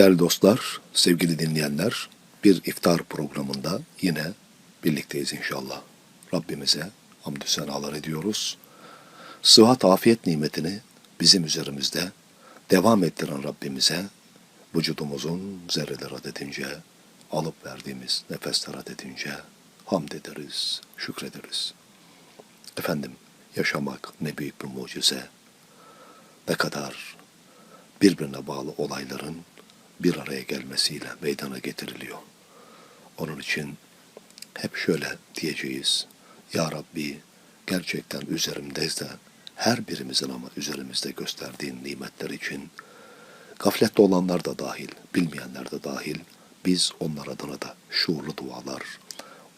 Değerli dostlar, sevgili dinleyenler, bir iftar programında yine birlikteyiz inşallah. Rabbimize hamdü senalar ediyoruz. Sıhhat, afiyet nimetini bizim üzerimizde devam ettiren Rabbimize vücudumuzun zerreler adedince, alıp verdiğimiz nefesler adedince hamd ederiz, şükrederiz. Efendim, yaşamak ne büyük bir mucize. Ne kadar birbirine bağlı olayların bir araya gelmesiyle meydana getiriliyor. Onun için hep şöyle diyeceğiz. Ya Rabbi gerçekten üzerimdeyiz de her birimizin ama üzerimizde gösterdiğin nimetler için gaflette olanlar da dahil, bilmeyenler de dahil biz onlar adına da şuurlu dualar,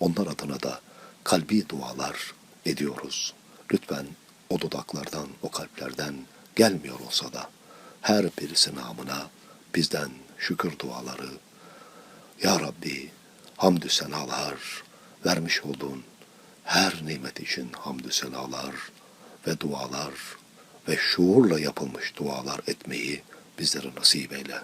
onlar adına da kalbi dualar ediyoruz. Lütfen o dudaklardan, o kalplerden gelmiyor olsa da her birisi namına bizden şükür duaları, Ya Rabbi hamdü senalar, vermiş olduğun her nimet için hamdü senalar ve dualar ve şuurla yapılmış dualar etmeyi bizlere nasip eyle.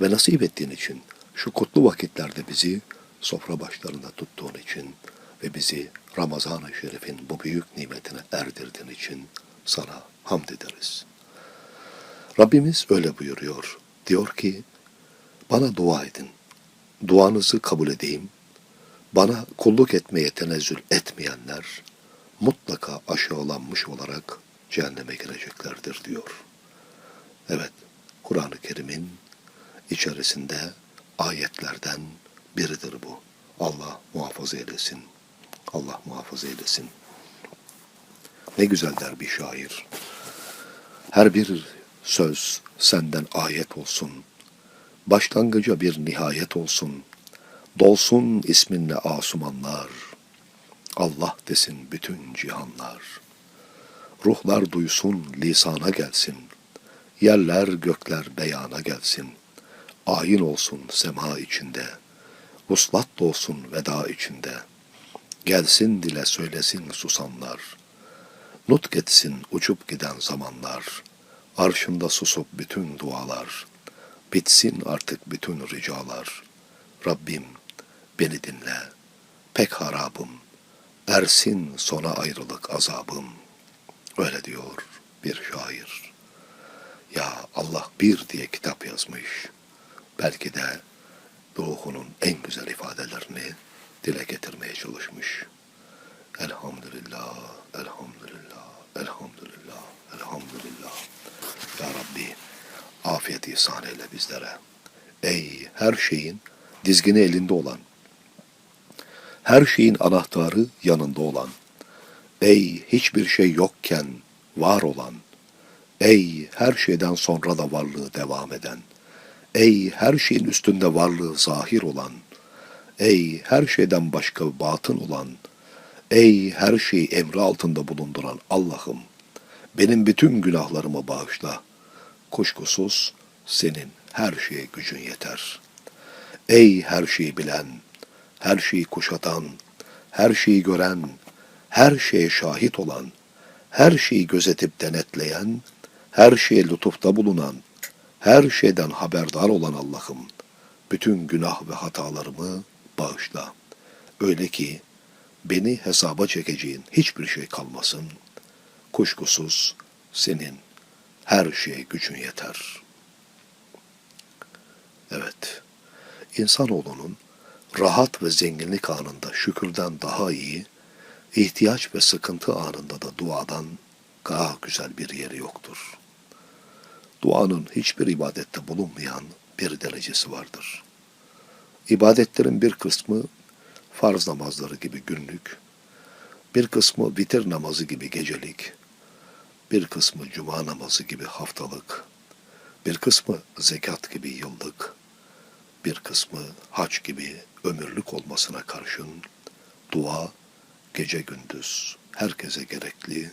Ve nasip ettiğin için şu kutlu vakitlerde bizi sofra başlarında tuttuğun için ve bizi Ramazan-ı Şerif'in bu büyük nimetine erdirdiğin için sana hamd ederiz. Rabbimiz öyle buyuruyor. Diyor ki, bana dua edin. Duanızı kabul edeyim. Bana kulluk etmeye tenezzül etmeyenler mutlaka aşağılanmış olarak cehenneme gireceklerdir diyor. Evet, Kur'an-ı Kerim'in içerisinde ayetlerden biridir bu. Allah muhafaza eylesin. Allah muhafaza eylesin. Ne güzel der bir şair. Her bir söz senden ayet olsun. Başlangıca bir nihayet olsun. Dolsun isminle asumanlar. Allah desin bütün cihanlar. Ruhlar duysun lisana gelsin. Yerler gökler beyana gelsin. Ayin olsun sema içinde. Vuslat olsun veda içinde. Gelsin dile söylesin susanlar. Nutk etsin uçup giden zamanlar. Arşında susup bütün dualar. Bitsin artık bütün ricalar. Rabbim beni dinle. Pek harabım. Ersin sona ayrılık azabım. Öyle diyor bir şair. Ya Allah bir diye kitap yazmış. Belki de ruhunun en güzel ifadelerini dile getirmeye çalışmış. Elhamdülillah, elhamdülillah, elhamdülillah, elhamdülillah. Ya Rabbi afiyet ihsan eyle bizlere. Ey her şeyin dizgini elinde olan, her şeyin anahtarı yanında olan, ey hiçbir şey yokken var olan, ey her şeyden sonra da varlığı devam eden, ey her şeyin üstünde varlığı zahir olan, ey her şeyden başka batın olan, ey her şeyi emri altında bulunduran Allah'ım, benim bütün günahlarımı bağışla. Kuşkusuz senin her şeye gücün yeter. Ey her şeyi bilen, her şeyi kuşatan, her şeyi gören, her şeye şahit olan, her şeyi gözetip denetleyen, her şeye lütufta bulunan, her şeyden haberdar olan Allah'ım, bütün günah ve hatalarımı bağışla. Öyle ki beni hesaba çekeceğin hiçbir şey kalmasın. Kuşkusuz senin her şeye gücün yeter. Evet, insanoğlunun rahat ve zenginlik anında şükürden daha iyi, ihtiyaç ve sıkıntı anında da duadan daha güzel bir yeri yoktur. Duanın hiçbir ibadette bulunmayan bir derecesi vardır. İbadetlerin bir kısmı farz namazları gibi günlük, bir kısmı vitir namazı gibi gecelik, bir kısmı cuma namazı gibi haftalık, bir kısmı zekat gibi yıllık, bir kısmı haç gibi ömürlük olmasına karşın dua gece gündüz herkese gerekli,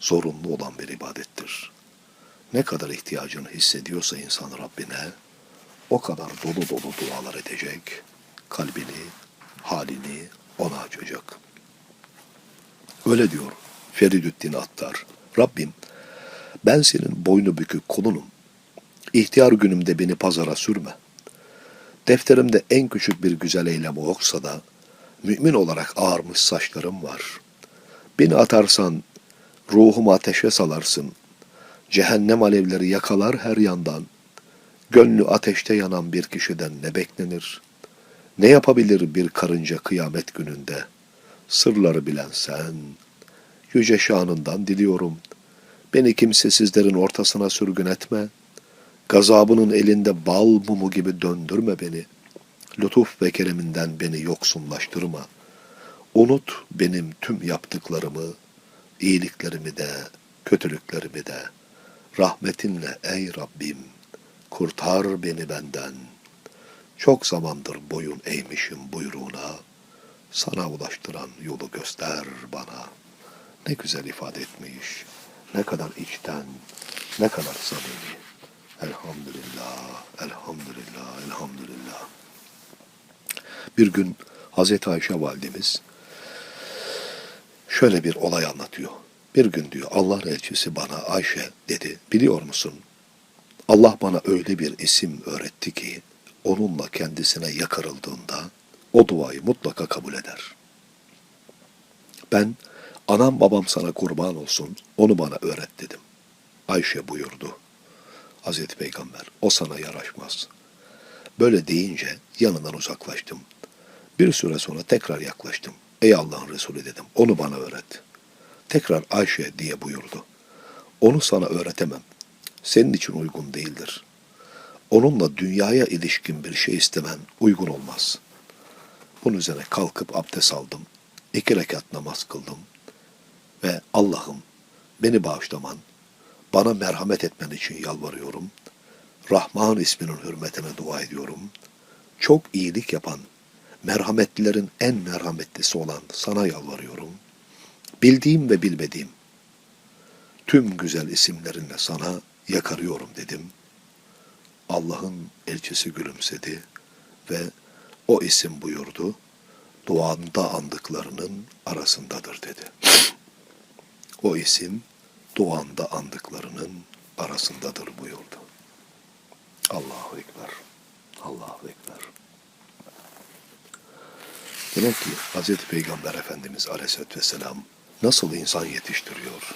zorunlu olan bir ibadettir. Ne kadar ihtiyacını hissediyorsa insan Rabbine o kadar dolu dolu dualar edecek, kalbini, halini ona açacak. Öyle diyor Feridüddin Attar. Rabbim ben senin boynu bükük kulunum. İhtiyar günümde beni pazara sürme. Defterimde en küçük bir güzel eylem yoksa da, mümin olarak ağarmış saçlarım var. Beni atarsan, ruhumu ateşe salarsın. Cehennem alevleri yakalar her yandan. Gönlü ateşte yanan bir kişiden ne beklenir? Ne yapabilir bir karınca kıyamet gününde? Sırları bilen sen, yüce şanından diliyorum. Beni kimsesizlerin ortasına sürgün etme. Gazabının elinde bal mumu gibi döndürme beni. Lütuf ve kereminden beni yoksunlaştırma. Unut benim tüm yaptıklarımı, iyiliklerimi de, kötülüklerimi de. Rahmetinle ey Rabbim, kurtar beni benden. Çok zamandır boyun eğmişim buyruğuna, sana ulaştıran yolu göster bana. Ne güzel ifade etmiş, ne kadar içten, ne kadar samimi. Elhamdülillah, elhamdülillah, elhamdülillah. Bir gün Hazreti Ayşe validemiz şöyle bir olay anlatıyor. Bir gün diyor Allah elçisi bana Ayşe dedi biliyor musun? Allah bana öyle bir isim öğretti ki onunla kendisine yakarıldığında o duayı mutlaka kabul eder. Ben anam babam sana kurban olsun onu bana öğret dedim. Ayşe buyurdu. Hazreti Peygamber o sana yaraşmaz. Böyle deyince yanından uzaklaştım. Bir süre sonra tekrar yaklaştım. Ey Allah'ın Resulü dedim onu bana öğret. Tekrar Ayşe diye buyurdu. Onu sana öğretemem. Senin için uygun değildir. Onunla dünyaya ilişkin bir şey istemen uygun olmaz. Bunun üzerine kalkıp abdest aldım. İki rekat namaz kıldım. Ve Allah'ım beni bağışlaman, bana merhamet etmen için yalvarıyorum. Rahman isminin hürmetine dua ediyorum. Çok iyilik yapan, merhametlilerin en merhametlisi olan sana yalvarıyorum. Bildiğim ve bilmediğim tüm güzel isimlerinle sana yakarıyorum dedim. Allah'ın elçisi gülümsedi ve o isim buyurdu. Duanda andıklarının arasındadır dedi. O isim duanda andıklarının arasındadır buyurdu. Allahu Ekber. Allahu Ekber. Demek ki Hz. Peygamber Efendimiz Aleyhisselatü Vesselam nasıl insan yetiştiriyor?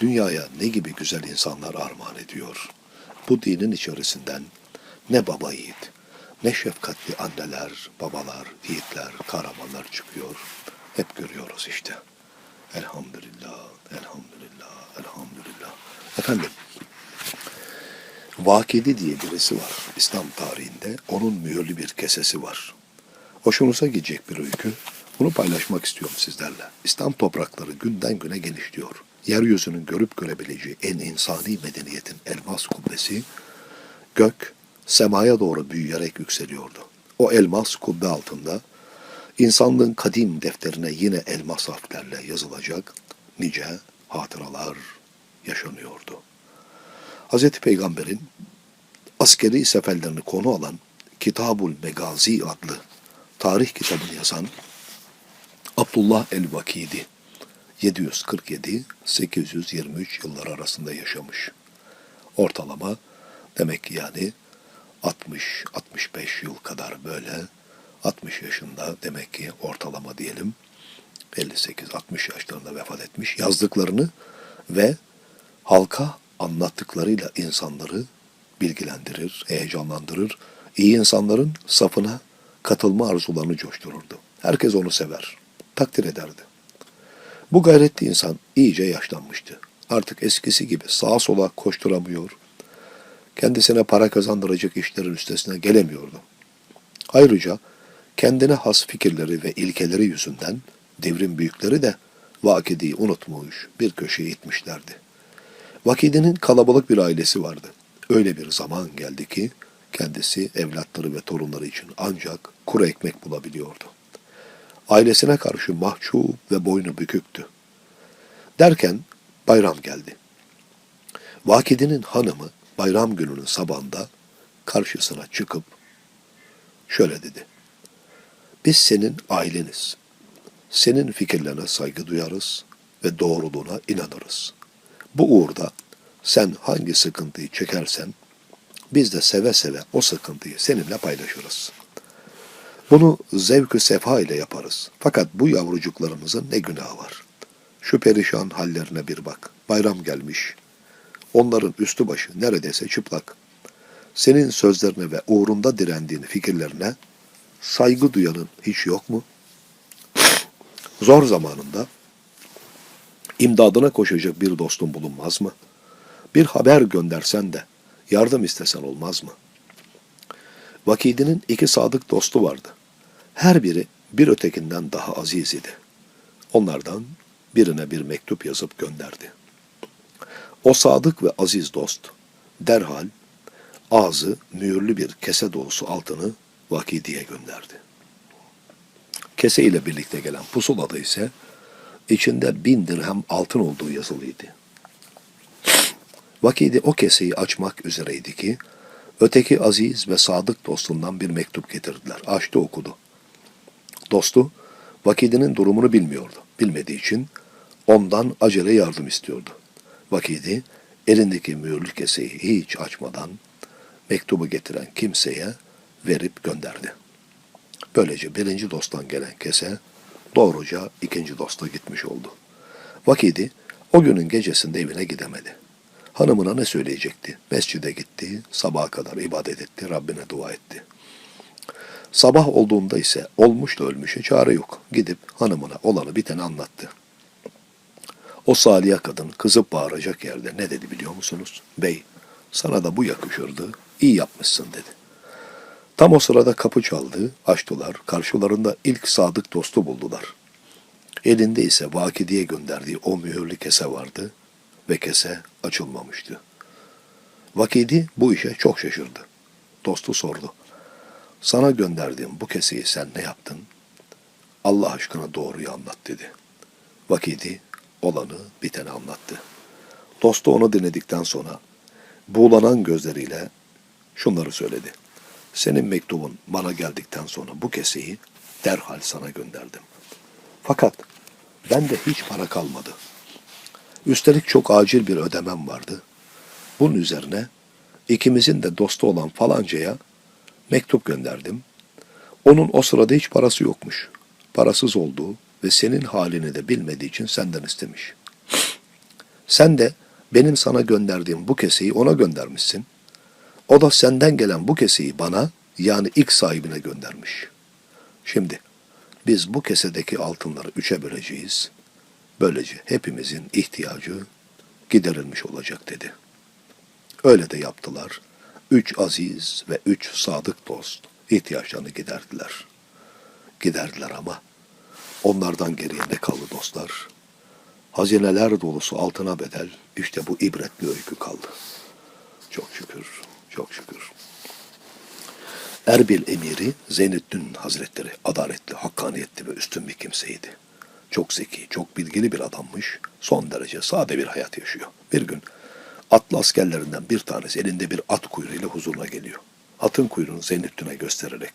Dünyaya ne gibi güzel insanlar armağan ediyor? Bu dinin içerisinden ne baba yiğit, ne şefkatli anneler, babalar, yiğitler, kahramanlar çıkıyor. Hep görüyoruz işte. Elhamdülillah, elhamdülillah, elhamdülillah. Efendim, Vakidi diye birisi var İslam tarihinde. Onun mühürlü bir kesesi var. Hoşunuza gidecek bir öykü. Bunu paylaşmak istiyorum sizlerle. İslam toprakları günden güne genişliyor. Yeryüzünün görüp görebileceği en insani medeniyetin elmas kubbesi, gök, semaya doğru büyüyerek yükseliyordu. O elmas kubbe altında insanlığın kadim defterine yine elmas harflerle yazılacak nice hatıralar yaşanıyordu. Hz. Peygamber'in askeri seferlerini konu alan Kitabul Megazi adlı tarih kitabını yazan Abdullah el-Vakidi 747-823 yıllar arasında yaşamış. Ortalama demek yani 60-65 yıl kadar böyle 60 yaşında demek ki ortalama diyelim 58-60 yaşlarında vefat etmiş. Yazdıklarını ve halka anlattıklarıyla insanları bilgilendirir, heyecanlandırır. İyi insanların safına katılma arzularını coştururdu. Herkes onu sever, takdir ederdi. Bu gayretli insan iyice yaşlanmıştı. Artık eskisi gibi sağa sola koşturamıyor, kendisine para kazandıracak işlerin üstesine gelemiyordu. Ayrıca kendine has fikirleri ve ilkeleri yüzünden devrin büyükleri de Vakidi'yi unutmuş, bir köşeye itmişlerdi. Vakidi'nin kalabalık bir ailesi vardı. Öyle bir zaman geldi ki kendisi evlatları ve torunları için ancak kuru ekmek bulabiliyordu. Ailesine karşı mahcup ve boynu büküktü. Derken bayram geldi. Vakidi'nin hanımı bayram gününün sabahında karşısına çıkıp şöyle dedi. Biz senin aileniz. Senin fikirlerine saygı duyarız ve doğruluğuna inanırız. Bu uğurda sen hangi sıkıntıyı çekersen biz de seve seve o sıkıntıyı seninle paylaşırız. Bunu zevkü sefa ile yaparız. Fakat bu yavrucuklarımızın ne günahı var? Şu perişan hallerine bir bak. Bayram gelmiş. Onların üstü başı neredeyse çıplak. Senin sözlerine ve uğrunda direndiğin fikirlerine saygı duyanın hiç yok mu? Zor zamanında imdadına koşacak bir dostun bulunmaz mı? Bir haber göndersen de yardım istesen olmaz mı? Vakidinin iki sadık dostu vardı. Her biri bir ötekinden daha aziz idi. Onlardan birine bir mektup yazıp gönderdi. O sadık ve aziz dost derhal ağzı mühürlü bir kese dolusu altını Vakidi'ye gönderdi. Kese ile birlikte gelen pusulada ise içinde bin dirhem altın olduğu yazılıydı. Vakidi o keseyi açmak üzereydi ki, öteki aziz ve sadık dostundan bir mektup getirdiler. Açtı okudu. Dostu, Vakidi'nin durumunu bilmiyordu. Bilmediği için ondan acele yardım istiyordu. Vakidi, elindeki mühürlü keseyi hiç açmadan mektubu getiren kimseye verip gönderdi. Böylece birinci dosttan gelen kese doğruca ikinci dosta gitmiş oldu. Vakidi o günün gecesinde evine gidemedi. Hanımına ne söyleyecekti? Mescide gitti, sabaha kadar ibadet etti, Rabbine dua etti. Sabah olduğunda ise olmuş da ölmüşe çare yok. Gidip hanımına olanı biteni anlattı. O saliye kadın kızıp bağıracak yerde ne dedi biliyor musunuz? Bey, sana da bu yakışırdı, iyi yapmışsın dedi. Tam o sırada kapı çaldı, açtılar, karşılarında ilk sadık dostu buldular. Elinde ise Vakidi'ye gönderdiği o mühürlü kese vardı ve kese açılmamıştı. Vakidi bu işe çok şaşırdı. Dostu sordu. Sana gönderdiğim bu keseyi sen ne yaptın? Allah aşkına doğruyu anlat dedi. Vakidi olanı biteni anlattı. Dostu onu dinledikten sonra buğulanan gözleriyle şunları söyledi. Senin mektubun bana geldikten sonra bu keseyi derhal sana gönderdim. Fakat bende hiç para kalmadı. Üstelik çok acil bir ödemem vardı. Bunun üzerine ikimizin de dostu olan falancaya mektup gönderdim. Onun o sırada hiç parası yokmuş. Parasız olduğu ve senin halini de bilmediği için senden istemiş. Sen de benim sana gönderdiğim bu keseyi ona göndermişsin. O da senden gelen bu keseyi bana yani ilk sahibine göndermiş. Şimdi biz bu kesedeki altınları üçe böleceğiz. Böylece hepimizin ihtiyacı giderilmiş olacak dedi. Öyle de yaptılar. Üç aziz ve üç sadık dost ihtiyaçlarını giderdiler. Giderdiler ama onlardan geriye ne kaldı dostlar? Hazineler dolusu altına bedel işte bu ibretli öykü kaldı. Çok şükür, çok şükür. Erbil emiri Zeynettin Hazretleri adaletli, hakkaniyetli ve üstün bir kimseydi. Çok zeki, çok bilgili bir adammış. Son derece sade bir hayat yaşıyor. Bir gün atlı askerlerinden bir tanesi elinde bir at kuyruğuyla huzuruna geliyor. Atın kuyruğunu Zeynettin'e göstererek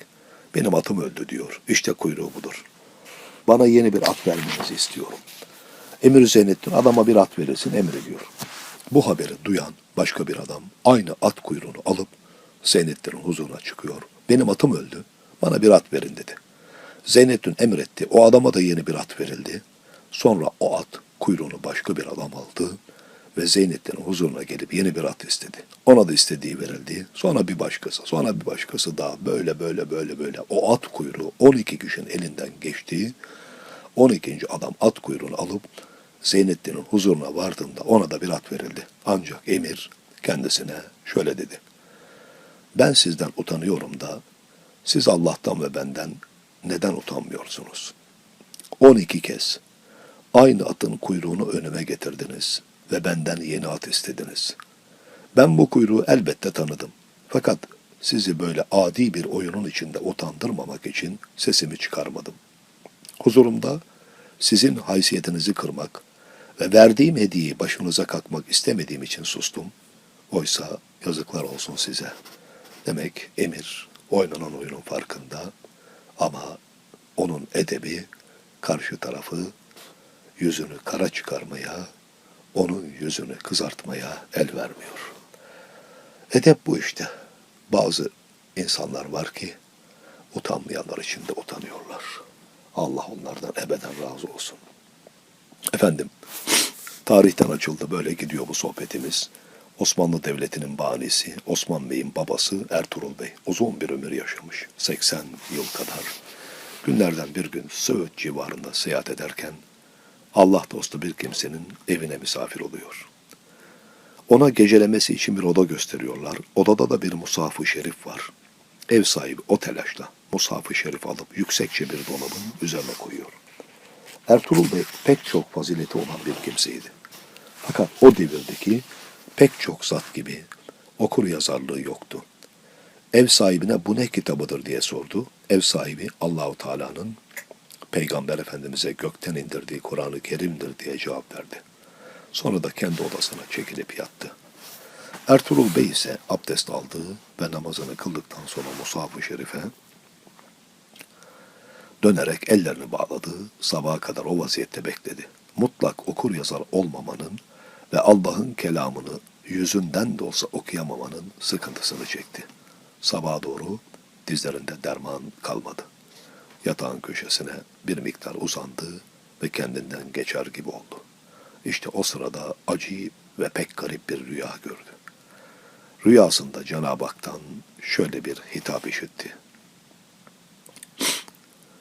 benim atım öldü diyor. İşte kuyruğu budur. Bana yeni bir at vermenizi istiyorum. Emir Zeynettin adama bir at verilsin emrediyor. Bu haberi duyan başka bir adam aynı at kuyruğunu alıp Zeynettin'in huzuruna çıkıyor. Benim atım öldü. Bana bir at verin dedi. Zeynettin emretti. O adama da yeni bir at verildi. Sonra o at kuyruğunu başka bir adam aldı ve Zeynettin'in huzuruna gelip yeni bir at istedi. Ona da istediği verildi. Sonra bir başkası, sonra bir başkası daha böyle böyle böyle böyle. O at kuyruğu 12 kişinin elinden geçti. 12. adam at kuyruğunu alıp Zeynettin'in huzuruna vardığında ona da bir at verildi. Ancak emir kendisine şöyle dedi. Ben sizden utanıyorum da siz Allah'tan ve benden neden utanmıyorsunuz? 12 kez aynı atın kuyruğunu önüme getirdiniz ve benden yeni at istediniz. Ben bu kuyruğu elbette tanıdım. Fakat sizi böyle adi bir oyunun içinde utandırmamak için sesimi çıkarmadım. Huzurumda sizin haysiyetinizi kırmak ve verdiğim hediyeyi başınıza kalkmak istemediğim için sustum. Oysa yazıklar olsun size. Demek emir oynanan oyunun farkında ama onun edebi karşı tarafı yüzünü kara çıkarmaya, onun yüzünü kızartmaya el vermiyor. Edep bu işte. bazı insanlar var ki utanmayanlar için de utanıyorlar. Allah onlardan ebeden razı olsun. Efendim, tarihten açıldı böyle gidiyor bu sohbetimiz. Osmanlı Devleti'nin banisi, Osman Bey'in babası Ertuğrul Bey uzun bir ömür yaşamış. 80 yıl kadar. Günlerden bir gün Söğüt civarında seyahat ederken Allah dostu bir kimsenin evine misafir oluyor. Ona gecelemesi için bir oda gösteriyorlar. Odada da bir mushaf-ı şerif var. Ev sahibi o telaşla mushaf-ı şerif alıp yüksekçe bir dolabın üzerine koyuyor. Ertuğrul Bey pek çok fazileti olan bir kimseydi. Fakat o devirdeki pek çok zat gibi okur yazarlığı yoktu. Ev sahibine bu ne kitabıdır diye sordu. Ev sahibi Allahu Teala'nın Peygamber Efendimiz'e gökten indirdiği Kur'an-ı Kerim'dir diye cevap verdi. Sonra da kendi odasına çekilip yattı. Ertuğrul Bey ise abdest aldı ve namazını kıldıktan sonra Musaf-ı Şerif'e dönerek ellerini bağladı, sabaha kadar o vaziyette bekledi. Mutlak okur yazar olmamanın ve Allah'ın kelamını yüzünden de olsa okuyamamanın sıkıntısını çekti. Sabaha doğru dizlerinde derman kalmadı. Yatağın köşesine bir miktar uzandı ve kendinden geçer gibi oldu. İşte o sırada acı ve pek garip bir rüya gördü. Rüyasında Cenab-ı Hak'tan şöyle bir hitap işitti.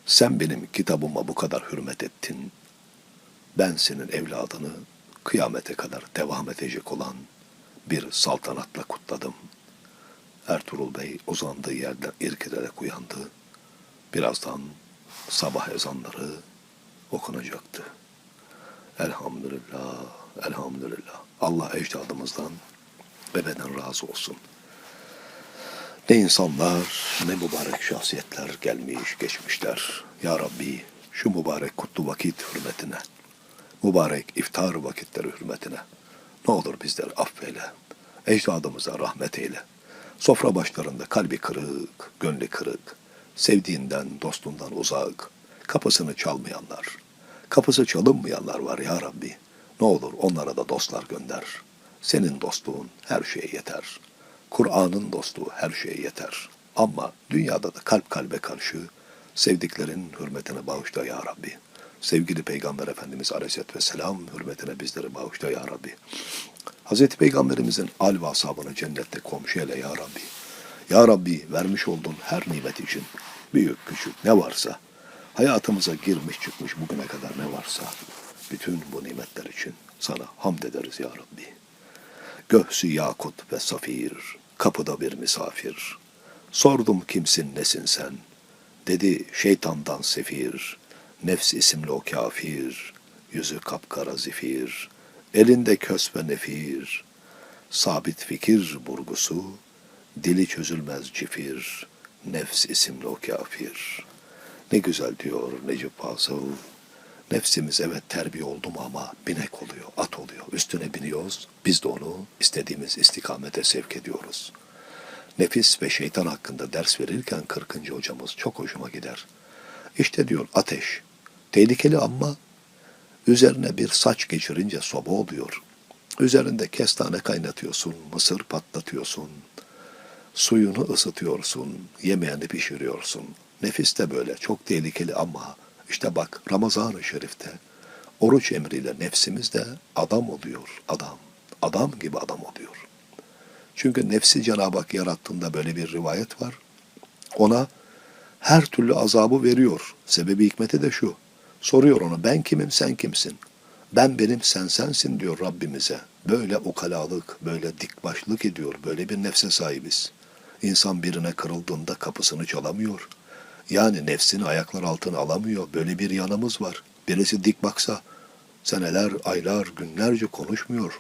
Sen benim kitabıma bu kadar hürmet ettin. Ben senin evladını kıyamete kadar devam edecek olan bir saltanatla kutladım. Ertuğrul Bey uzandığı yerden irkilerek uyandı. Birazdan sabah ezanları okunacaktı. Elhamdülillah, elhamdülillah. Allah ecdadımızdan ebeden razı olsun. Ne insanlar, ne mübarek şahsiyetler gelmiş, geçmişler. Ya Rabbi, şu mübarek kutlu vakit hürmetine, mübarek iftar vakitleri hürmetine, ne olur bizleri affeyle, ecdadımıza rahmet eyle. Sofra başlarında kalbi kırık, gönlü kırık, sevdiğinden, dostundan uzak, kapısını çalmayanlar, kapısı çalınmayanlar var ya Rabbi. Ne olur onlara da dostlar gönder. Senin dostluğun her şeye yeter. Kur'an'ın dostluğu her şeye yeter. Ama dünyada da kalp kalbe karşı sevdiklerin hürmetine bağışla ya Rabbi. Sevgili Peygamber Efendimiz Aleyhisselatü Vesselam hürmetine bizleri bağışla ya Rabbi. Hazreti Peygamberimizin al ve ashabını cennette komşu eyle ya Rabbi. Ya Rabbi vermiş olduğun her nimet için büyük küçük ne varsa hayatımıza girmiş çıkmış bugüne kadar ne varsa bütün bu nimetler için sana hamd ederiz ya Rabbi. Göğsü yakut ve safir, kapıda bir misafir. Sordum kimsin nesin sen? Dedi şeytandan sefir, nefs isimli o kafir, yüzü kapkara zifir, elinde kös ve nefir, sabit fikir burgusu, dili çözülmez cifir, nefs isimli o kafir. Ne güzel diyor Necip Fazıl, Nefsimiz evet terbiye oldu mu ama binek oluyor, at oluyor. Üstüne biniyoruz. Biz de onu istediğimiz istikamete sevk ediyoruz. Nefis ve şeytan hakkında ders verirken 40. hocamız çok hoşuma gider. İşte diyor ateş. Tehlikeli ama üzerine bir saç geçirince soba oluyor. Üzerinde kestane kaynatıyorsun, mısır patlatıyorsun, suyunu ısıtıyorsun, yemeğini pişiriyorsun. Nefis de böyle çok tehlikeli ama işte bak Ramazan-ı Şerif'te oruç emriyle nefsimiz de adam oluyor. Adam. Adam gibi adam oluyor. Çünkü nefsi Cenab-ı Hak yarattığında böyle bir rivayet var. Ona her türlü azabı veriyor. Sebebi hikmeti de şu. Soruyor ona ben kimim sen kimsin? Ben benim sen sensin diyor Rabbimize. Böyle ukalalık, böyle dikbaşlık ediyor. Böyle bir nefse sahibiz. İnsan birine kırıldığında kapısını çalamıyor. Yani nefsini ayaklar altına alamıyor. Böyle bir yanımız var. Birisi dik baksa seneler, aylar, günlerce konuşmuyor.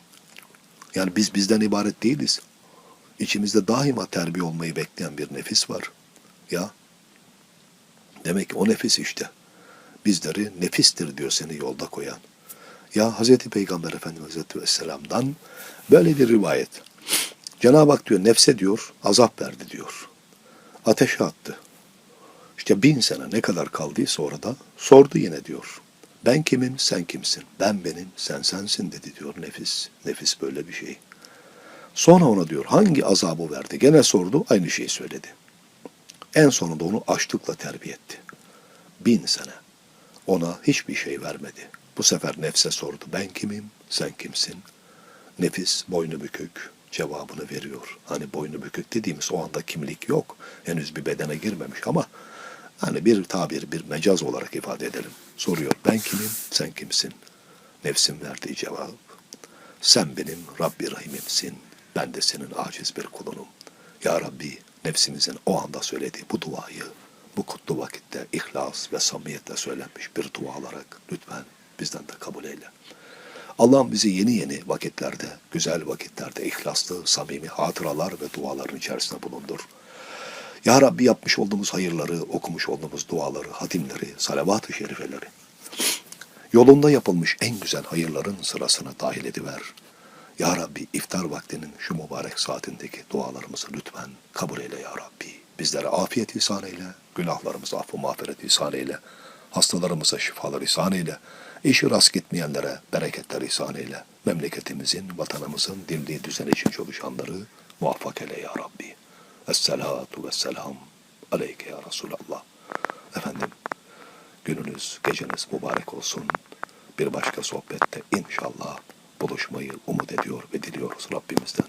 Yani biz bizden ibaret değiliz. İçimizde daima terbiye olmayı bekleyen bir nefis var. Ya demek ki o nefis işte. Bizleri nefistir diyor seni yolda koyan. Ya Hazreti Peygamber Efendimiz Hazreti Vesselam'dan böyle bir rivayet. Cenab-ı Hak diyor nefse diyor azap verdi diyor. Ateşe attı. İşte bin sene ne kadar kaldıysa orada sordu yine diyor. Ben kimim, sen kimsin? Ben benim, sen sensin dedi diyor nefis. Nefis böyle bir şey. Sonra ona diyor hangi azabı verdi? Gene sordu aynı şeyi söyledi. En sonunda onu açlıkla terbiye etti. Bin sene. Ona hiçbir şey vermedi. Bu sefer nefse sordu. Ben kimim? Sen kimsin? Nefis boynu bükük cevabını veriyor. Hani boynu bükük dediğimiz o anda kimlik yok. Henüz bir bedene girmemiş ama hani bir tabir, bir mecaz olarak ifade edelim. Soruyor. Ben kimim? Sen kimsin? Nefsin verdiği cevap. Sen benim Rabbi Rahim'imsin. Ben de senin aciz bir kulunum. Ya Rabbi nefsimizin o anda söylediği bu duayı bu kutlu vakitte ihlas ve samimiyetle söylenmiş bir dua olarak lütfen bizden de kabul eyle. Allah'ım bizi yeni yeni vakitlerde, güzel vakitlerde ihlaslı, samimi hatıralar ve duaların içerisinde bulundur. Ya Rabbi yapmış olduğumuz hayırları, okumuş olduğumuz duaları, hatimleri, salavat-ı şerifeleri, yolunda yapılmış en güzel hayırların sırasına dahil ediver. Ya Rabbi iftar vaktinin şu mübarek saatindeki dualarımızı lütfen kabul eyle Ya Rabbi. Bizlere afiyet ihsan eyle, günahlarımıza affı mağfiret ihsan eyle, hastalarımıza şifalar ihsan eyle, işi rast gitmeyenlere bereketler ihsan eyle, memleketimizin, vatanımızın dimdiği düzen için çalışanları muvaffak eyle Ya Rabbi. Esselatu vesselam aleyke ya Resulallah. Efendim, gününüz, geceniz mübarek olsun. Bir başka sohbette inşallah buluşmayı umut ediyor ve diliyoruz Rabbimizden.